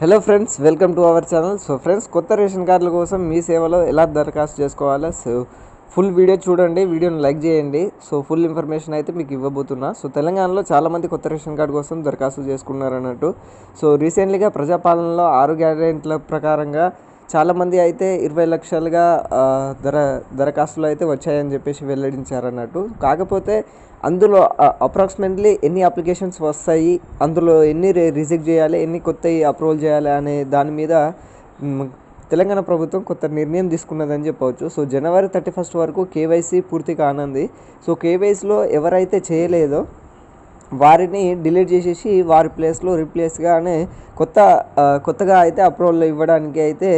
Hello friends welcome to our channel so friends కొత్త ration కార్డుల కోసం మీ సేవలో ఎలా దరఖాస్తు చేసుకోవాలో? సో ఫుల్ వీడియో చూడండి వీడియోని లైక్ చేయండి. సో ఫుల్ ఇన్ఫర్మేషన్ అయితే మీకు ఇవ్వబోతున్నా. సో తెలంగాణలో చాలామంది కొత్త రేషన్ కార్డు కోసం దరఖాస్తు చేసుకున్నారు అన్నట్టు సో రీసెంట్లీగా ప్రజాపాలనలో ఆరు గ్యారెంట్ల ప్రకారంగా చాలామంది అయితే ఇరవై లక్షలుగా దర దరఖాస్తులు అయితే వచ్చాయని చెప్పేసి వెల్లడించారన్నట్టు. కాకపోతే అందులో అప్రాక్సిమేట్లీ ఎన్ని అప్లికేషన్స్ వస్తాయి అందులో ఎన్ని రిజెక్ట్ చేయాలి ఎన్ని కొత్తవి అప్రూవల్ చేయాలి అనే దాని మీద తెలంగాణ ప్రభుత్వం కొత్త నిర్ణయం తీసుకున్నదని చెప్పవచ్చు. సో జనవరి థర్టీ ఫస్ట్ వరకు కేవైసీ పూర్తి కానుంది. సో కేవైసీలో ఎవరైతే చేయలేదో వారిని డిలీట్ చేసేసి వారి ప్లేస్లో రీప్లేస్గానే కొత్త కొత్తగా అయితే అప్రూవల్ ఇవ్వడానికి అయితే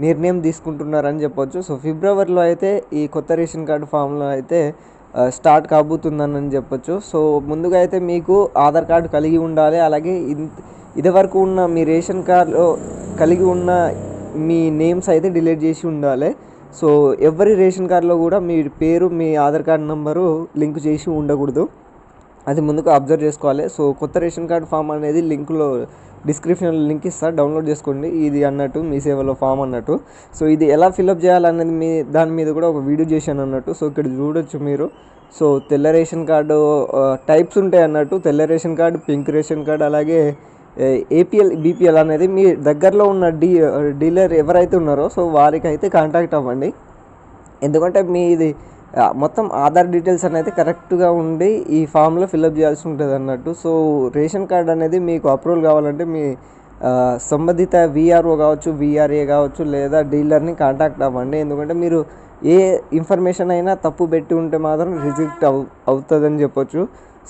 నిర్ణయం తీసుకుంటున్నారని చెప్పొచ్చు. సో ఫిబ్రవరిలో అయితే ఈ కొత్త రేషన్ కార్డు ఫామ్లో అయితే స్టార్ట్ కాబోతుందని చెప్పొచ్చు. సో ముందుగా అయితే మీకు ఆధార్ కార్డు కలిగి ఉండాలి. అలాగే ఇన్- ఇదివరకు ఉన్న మీ రేషన్ కార్డులో కలిగి ఉన్న మీ నేమ్స్ అయితే డిలీట్ చేసి ఉండాలి. సో ఎవరి రేషన్ కార్డులో కూడా మీ పేరు మీ ఆధార్ కార్డు నెంబరు లింక్ చేసి ఉండకూడదు. అది ముందుకు అబ్జర్వ్ చేసుకోవాలి. సో కొత్త రేషన్ కార్డ్ ఫామ్ అనేది లింక్లో డిస్క్రిప్షన్లో లింక్ ఇస్తా. డౌన్లోడ్ చేసుకోండి. ఇది అన్నట్టు మీ సేవలో ఫామ్ అన్నట్టు. సో ఇది ఎలా ఫిల్అప్ చేయాలనేది మీ దాని మీద కూడా ఒక వీడియో చేశాను అన్నట్టు. సో ఇక్కడ చూడొచ్చు మీరు. సో తెల్ల రేషన్ కార్డు టైప్స్ ఉంటాయి అన్నట్టు. తెల్ల ration card pink ration card అలాగే ఏపీఎల్ బీపీఎల్ అనేది మీ దగ్గరలో ఉన్న డీ డీలర్ ఎవరైతే ఉన్నారో సో వారికైతే కాంటాక్ట్ అవ్వండి. ఎందుకంటే మీది ఇది మొత్తం ఆధార్ డీటెయిల్స్ అనేది కరెక్ట్గా ఉండి ఈ ఫామ్లో ఫిల్అప్ చేయాల్సి ఉంటుంది అన్నట్టు. సో రేషన్ కార్డ్ అనేది మీకు అప్రూవల్ కావాలంటే మీ సంబంధిత విఆర్ఓ కావచ్చు విఆర్ఏ కావచ్చు లేదా డీలర్ని కాంటాక్ట్ అవ్వండి. ఎందుకంటే మీరు ఏ ఇన్ఫర్మేషన్ అయినా తప్పు పెట్టి ఉంటే మాత్రం రిజెక్ట్ అవు అవుతుందని చెప్పొచ్చు.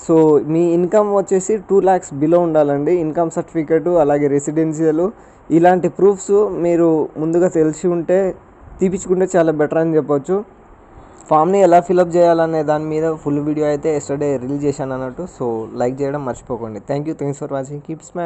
సో మీ ఇన్కమ్ వచ్చేసి టూ ల్యాక్స్ బిలో ఉండాలండి. ఇన్కమ్ సర్టిఫికేటు అలాగే రెసిడెన్షియల్ ఇలాంటి ప్రూఫ్స్ మీరు ముందుగా తెలిసి ఉంటే తీపించుకుంటే చాలా బెటర్ అని చెప్పొచ్చు. ఫామ్ని ఎలా ఫిలప్ చేయాలనే దాని మీద ఫుల్ వీడియో అయితే ఎస్టర్డే రిలీజ్ చేశాను అన్నట్టు. సో లైక్ చేయడం మర్చిపోకండి. Thank you thanks for watching keep smile